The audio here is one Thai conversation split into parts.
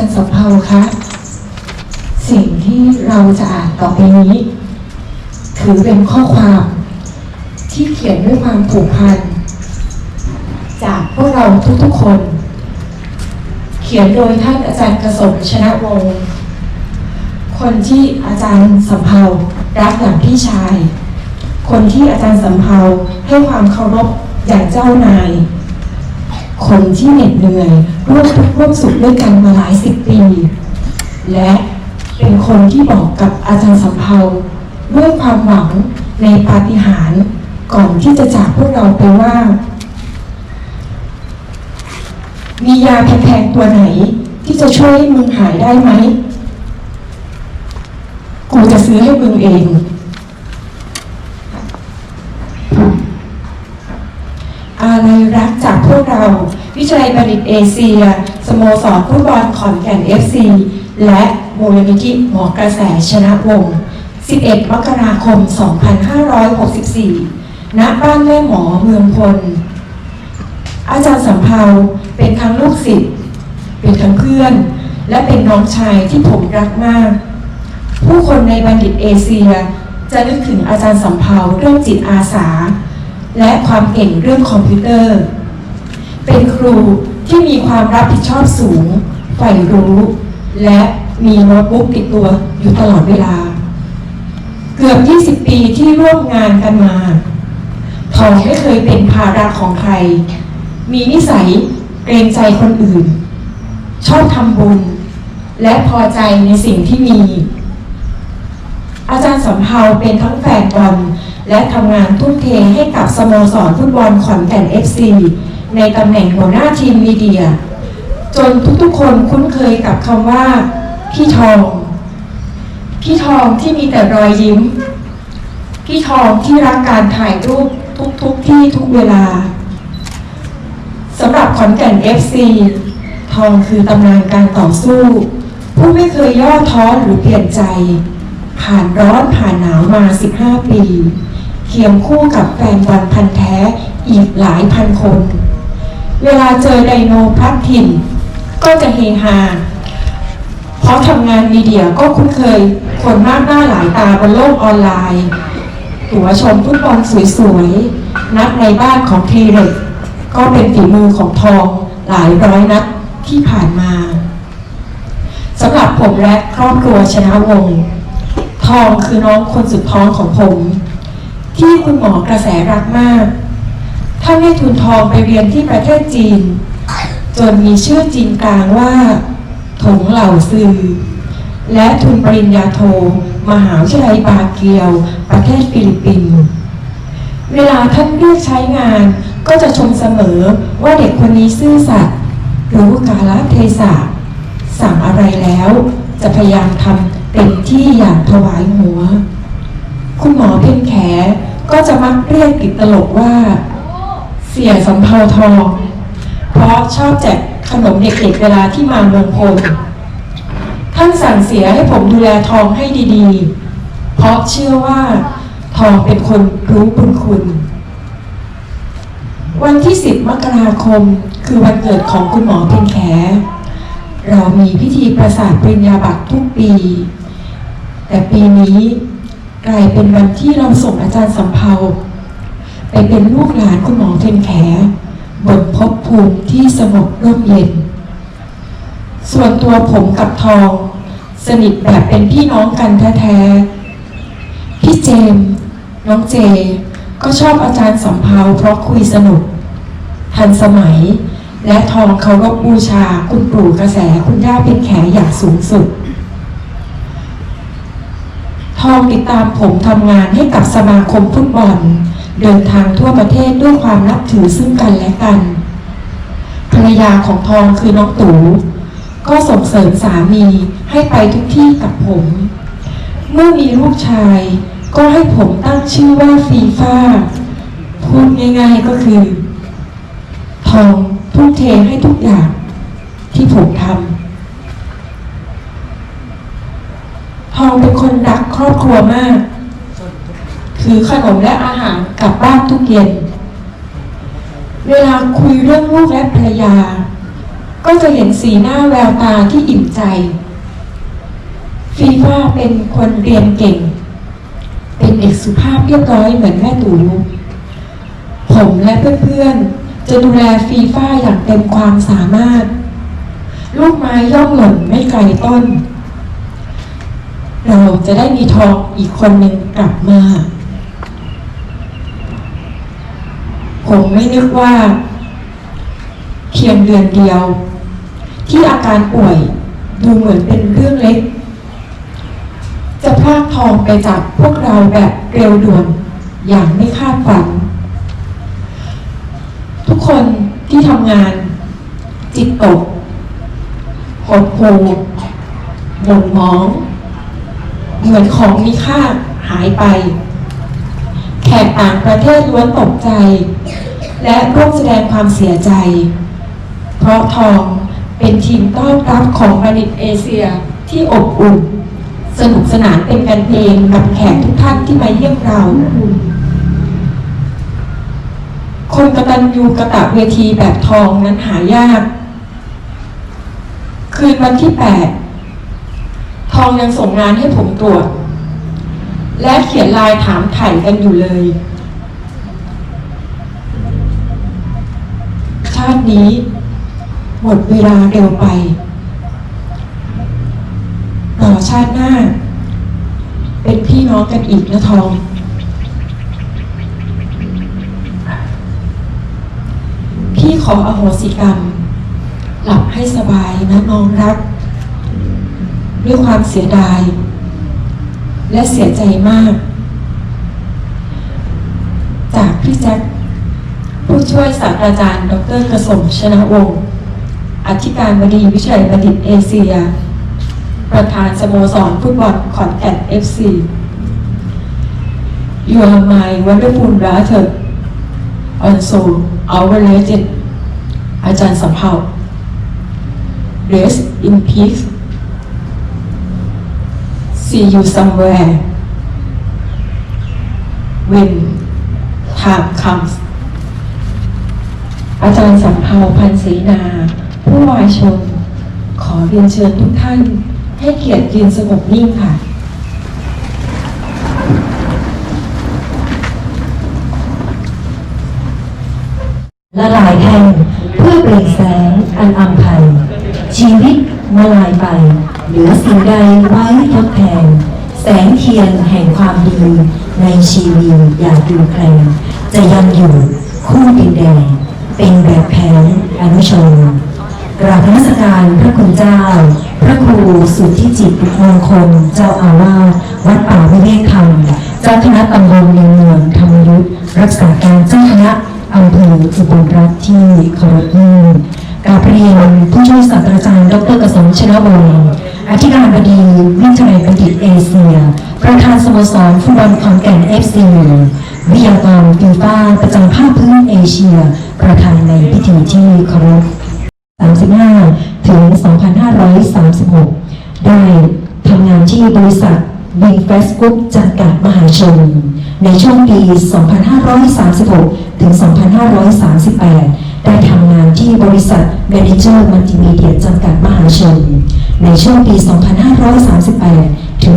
ารย์สมภาคะสิ่งที่เราจะอ่านต่อไปนี้ ถือเป็นข้อความ ที่เขียนด้วยความผูกพัน จากพวกเราทุกๆคน เขียนโดยท่านอาจารย์กระสมชนะวงศ์คนที่อาจารย์สำเภารักอย่างพี่ชาย คนที่อาจารย์สำเภาให้ความเคารพอย่างเจ้านาย คนที่เหน็ดเหนื่อยร่วมทุกข์ร่วมสุขด้วยกันมาหลายสิบปี และเป็นคนที่บอกกับอาจารย์สำเภาด้วยความหวังในปาฏิหาริย์ก่อนที่จะจากพวกเราไปว่า มียาแพงๆตัวไหน ที่จะช่วยให้มึงหายได้ไหม กูจะซื้อให้มึงเอง อะไรรักจากพวกเรา วิจัยบัณฑิตเอเชีย สโมสรฟุตบอลขอนแก่น FC และมูลนิธิหมอกระแสชนะวงศ์11 มกราคม 2564 ณ บ้านแม่หมอเมืองพล อาจารย์สำเภาเป็นทั้งลูกศิษย์ เป็นทั้งเพื่อน และเป็นน้องชายที่ผมรักมาก ผู้คนในบัณฑิตเอเชีย จะนึกถึงอาจารย์สำเภาเรื่องจิตอาสา และความเก่งเรื่องคอมพิวเตอร์ เป็นครูที่มีความรับผิดชอบสูงใฝ่รู้ และมีโน้ตบุ๊กติดตัวอยู่ตลอดเวลา เกือบ 20 ปีที่ร่วมงานกันมาทองไม่เคยเป็นภาระของใคร มีนิสัยเกรงใจคนอื่น ชอบทำบุญ และพอใจในสิ่งที่มี อาจารย์สำเภาเป็นทั้งแฟนบอล และทำงานทุ่มเทให้กับสโมสรฟุตบอลขอนแก่น FC ในตำแหน่งหัวหน้าทีมมีเดีย จนทุกๆคนคุ้นเคยกับคำว่า พี่ทอง พี่ทองที่มีแต่รอยยิ้ม พี่ทองที่รักการถ่ายรูปทุกๆที่ทุกเวลาสำหรับขอนแก่น FC ทองคือตำนานการต่อสู้ ผู้ไม่เคยย่อท้อหรือเปลี่ยนใจ ผ่านร้อนผ่านหนาวมา 15 ปี เคียงคู่กับแฟนบอลพันแท้อีกหลายพันคน เวลาเจอไดโนพัดถิ่น ก็จะเฮฮา เพราะทำงานมีเดียก็คุ้นเคยคนมากหน้าหลายตาบนโลกออนไลน์ ตั๋วชมฟุตบอลสวยๆ นัดในบ้านของทีเร็กก็เป็นฝีมือของทองหลายร้อยนัดที่ผ่านมาสำหรับผมและครอบครัวชนะวง ทองคือน้องคนสุดท้องของผม ที่คุณหมอกระแสรักมาก ท่านให้ทุนทองไปเรียนที่ประเทศจีน จนมีชื่อจีนกลางว่าถงเหล่าซือ และทุนปริญญาโท มหาวิทยาลัยบาเกียว ประเทศฟิลิปปินส์เวลาท่านเรียกใช้งานก็จะชมเสมอว่าเด็กคนนี้ซื่อสัตย์รู้กาลเทศะสั่งอะไรแล้ว จะพยายามทำเต็มที่อย่างถวายหัว คุณหมอเพ่นแข ก็จะมักเรียกติดตลกว่า เสียสำเภาทอง เพราะชอบแจกขนมเด็กๆเวลาที่มาเมืองพลท่านสั่งเสียให้ผมดูแลทองให้ดีๆ เพราะเชื่อว่าทองเป็นคนรู้บุญคุณ วันที่ 10 มกราคมคือวันเกิดของคุณหมอเพ็ญแข เรามีพิธีประสาทปริญญาบัตรทุกปี แต่ปีนี้ กลายเป็นวันที่เราส่งอาจารย์สำเภาไปเป็นลูกหลานคุณหมอเพ็ญแขบนภพภูมิที่สงบร่มเย็น ส่วนตัวผมกับทอง สนิทแบบเป็นพี่น้องกันแท้ๆ พี่เจมส์น้องเจ ก็ชอบอาจารย์สำเภาเพราะคุยสนุก ทันสมัย และทองเคารพบูชาคุณปู่กระแสคุณย่าเป็นแขอย่างสูงสุด ทองติดตามผมทำงานให้กับสมาคมฟุตบอล เดินทางทั่วประเทศด้วยความนับถือซึ่งกันและกัน ภรรยาของทองคือน้องตู่ก็ส่งเสริมสามีให้ไปทุกที่กับผม เมื่อมีลูกชาย ก็ให้ผมตั้งชื่อว่าฟีฟ่าพูดง่ายๆก็คือ ทองทุ่มเทให้ทุกอย่างที่ผมทำ ทองเป็นคนรักครอบครัวมาก ถือขนมและอาหารกลับบ้านทุกเย็น เวลาคุยเรื่องลูกและภรรยา ก็จะเห็นสีหน้าแววตาที่อิ่มใจ ฟีฟ่าเป็นคนเรียนเก่ง เป็นเด็กสุภาพเรียบร้อยเหมือนแม่ตู่ผมและเพื่อนๆ จะดูแลฟีฟ่าอย่างเต็มความสามารถ ลูกไม้ย่อมหล่นไม่ไกลต้น เราจะได้มีทองอีกคนหนึ่งกลับมา ผมไม่นึกว่า เพียงเดือนเดียว ที่อาการป่วยดูเหมือนเป็นเรื่องเล็ก จะพลากทองไปจากพวกเราแบบเร็วด่วนอย่างไม่คาดฝัน ทุกคนที่ทำงาน จิตตกหดหู่หม่นหมอง เหมือนของมีค่าหายไป แขกต่างประเทศล้วนตกใจ และร่วมแสดงความเสียใจ เพราะทองเป็นทีมต้อนรับของบัณฑิตเอเชียที่อบอุ่น สนุกสนานเป็นกันเองกับแขกทุกท่านที่มาเยี่ยมเรา คนกระตันยูกระตะเวทีแบบทองนั้นหายาก คืนวันที่ 8 รองยังส่งงานให้ผมตรวจ และเขียนลายถามไถ่กันอยู่เลย ชาตินี้ หมดเวลาเร็วไป ต่อชาติหน้า เป็นพี่น้องกันอีกนะทอง พี่ขออโหสิกรรม หลับให้สบายนะน้องรัก ด้วยความเสียดาย และเสียใจมาก จากพี่แจ็คผู้ช่วยศาสตราจารย์ ดรกระสมชนะวงศ์อธิการบดีวิชัยบัณฑิตเอเชีย ประธานสโมสรฟุตบอลขอนแก่น FC You are my wonderful brother also our legend อาจารย์สัมภา Rest in peace See you somewhere when time comes อาจารย์สัมภาพันศรีนา ผู้วายชน ขอเรียนเชิญทุกท่าน ให้เกียรติยืนสงบนิ่งค่ะละลายแท่งเพื่อเปล่งแสงอันอำไพชีวิตมาลายไป เหลือสิ่งใดไว้ท ทียนแห่งความดีในชีวีอย่าดูแคลนจะยังอยู่คู่ดินแดนเป็นแบบแผนอนุชนกราบนมัสการพระคุณเจ้า พระครูสุทธิจิตมงคลเจ้าอาวาสวัดป่าวิเวกธรรมเจ้าคณะตำบลในเมืองธรรมยุทธรักษาการเจ้าคณะอำเภออุบลรัตที่เคารพยิ่งกาบเรียนผู้ช่วยศาสตราจารย์ ดรกสมชนวงศ์อธิการบดีวิทยาลัยบัณฑิตเอเชีย ประธานสโมสรฟุตบอลขอนแก่นเอฟซีวิทยากรฟีฟ่าประจำภาคพื้นเอเชีย ประธานในพิธีที่เคารพ35 ถึง 2536 ได้ทำงานที่บริษัทวิงเฟสกุ๊ปจำกัดมหาชน ในช่วงปี 2536 ถึง 2538 ได้ทำงานที่บริษัท Manager Multimedia จำกัดมหาชน ในช่วงปี 2538 ถึง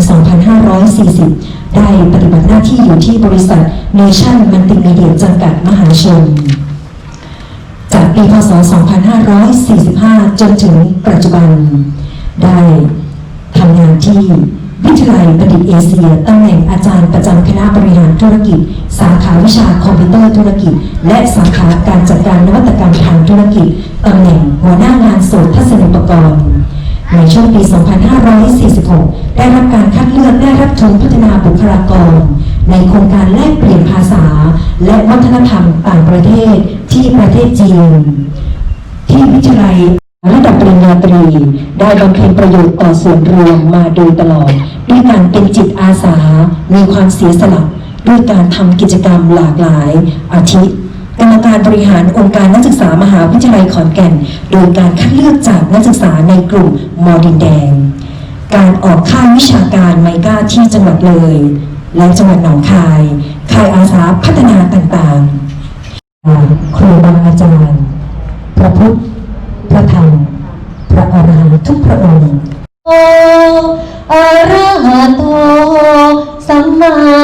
2540 ได้ปฏิบัติหน้าที่อยู่ที่บริษัท Nation Multimedia จำกัดมหาชน จากปีพศ 2545 จนถึงปัจจุบัน ได้ทำงานที่วิทยาลัยบัณฑิตเอเชียตำแหน่งอาจารย์ประจำคณะบริหารธุรกิจ สาขาวิชาคอมพิวเตอร์ธุรกิจ และสาขาการจัดการนวัตกรรมทางธุรกิจตำแหน่งหัวหน้างานสูตรทัศนุปกรณ์ในช่วงปี 2546 ได้รับการคัดเลือกได้รับทุนพัฒนาบุคลากร ในโครงการแลกเปลี่ยนภาษา และวัฒนธรรมต่างประเทศที่ประเทศจีน ที่วิทยาลัยระดับปริญญาตรี ได้บำเพ็ญประโยชน์ต่อส่วนรวมมาโดยตลอด ด้วยการเป็นจิตอาสา มีความเสียสละ ด้วยการทำกิจกรรมหลากหลาย อาทิกรรมการบริหารองค์การนักศึกษามหาวิทยาลัยขอนแก่น โดยการคัดเลือกจากนักศึกษาในกลุ่มมอดินแดง การออกค่ายวิชาการไมก้าที่จังหวัดเลย และจังหวัดหนองคาย ค่ายอาสาพัฒนาต่างๆ ครูบาอาจารย์ พระพุทธ พระธรรม พระอรหันต์ทุกพระองค์ โออระหะโตสัมมา